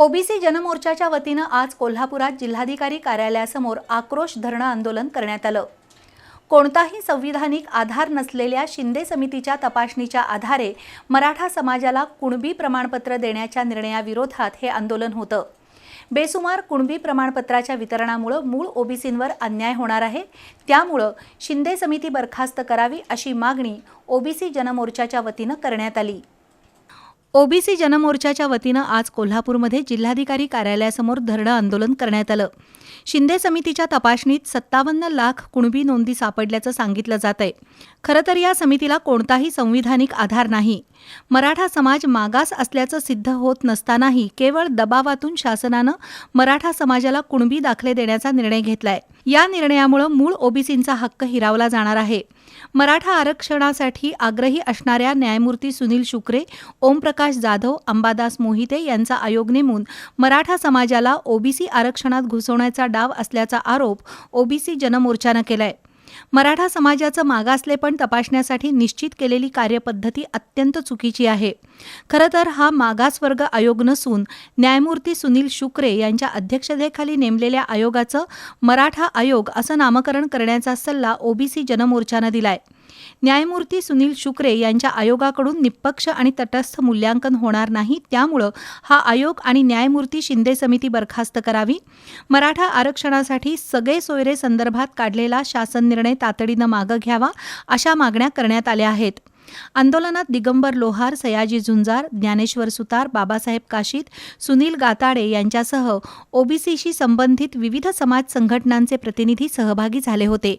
OBC जनमोर्चाच्या वतीनं आज कोल्हापुरात जिल्हाधिकारी कार्यालयासमोर आक्रोश धरणं आंदोलन करण्यात आलं. कोणताही संविधानिक आधार नसलेल्या शिंदे समितीच्या तपासणीच्या आधारे मराठा समाजाला कुणबी प्रमाणपत्र देण्याच्या निर्णयाविरोधात हे आंदोलन होतं. बेसुमार कुणबी प्रमाणपत्राच्या वितरणामुळं मूळ ओबीसींवर अन्याय होणार आहे. त्यामुळं शिंदे समिती बरखास्त करावी अशी मागणी ओबीसी जनमोर्चाच्या वतीनं करण्यात आली. ओबीसी जनमोर्चाच्या वतीनं आज कोल्हापूरमध्ये जिल्हाधिकारी कार्यालयासमोर धरणं आंदोलन करण्यात आलं. शिंदे समितीच्या तपासणीत सत्तावन्न लाख कुणबी नोंदी सापडल्याचं सांगितलं जात आहे खरं तर या समितीला कोणताही संविधानिक आधार नाही. मराठा समाज मागास असल्याचं सिद्ध होत नसतानाही केवळ दबावातून शासनानं मराठा समाजाला कुणबी दाखले देण्याचा निर्णय घेतलाय. या निर्णयामुळे मूळ ओबीसींचा हक्क हिरावला जाणार आहे. मराठा आरक्षणासाठी आग्रही असणाऱ्या न्यायमूर्ती सुनील शुक्रे ओमप्रकाश जाधव अंबादास मोहिते यांचा आयोग नेमून मराठा समाजाला ओबीसी आरक्षणात घुसवण्याचा डाव असल्याचा आरोप ओबीसी जनमोर्चानं केलाय. मराठा समाजाचं मागासलेपण तपासण्यासाठी निश्चित केलेली कार्यपद्धती अत्यंत चुकीची आहे. खरं तर हा मागासवर्ग आयोग नसून न्यायमूर्ती सुनील शुक्रे यांच्या अध्यक्षतेखाली नेमलेल्या आयोगाचं मराठा आयोग असं नामकरण करण्याचा सल्ला ओबीसी जनमोर्चानं दिलाय. न्यायमूर्ती सुनील शुक्रे यांच्या आयोगाकडून निष्पक्ष आणि तटस्थ मूल्यांकन होणार नाही त्यामुळं हा आयोग आणि न्यायमूर्ती शिंदे समिती बरखास्त करावी. मराठा आरक्षणासाठी सगळे सोयरे संदर्भात काढलेला शासन निर्णय तातडीनं मागं घ्यावा अशा मागण्या करण्यात आल्या आहेत. आंदोलनात दिगंबर लोहार सयाजी झुंजार ज्ञानेश्वर सुतार बाबासाहेब काशीत सुनील गाताडे यांच्यासह ओबीसीशी संबंधित विविध समाज संघटनांचे प्रतिनिधी सहभागी झाले होते.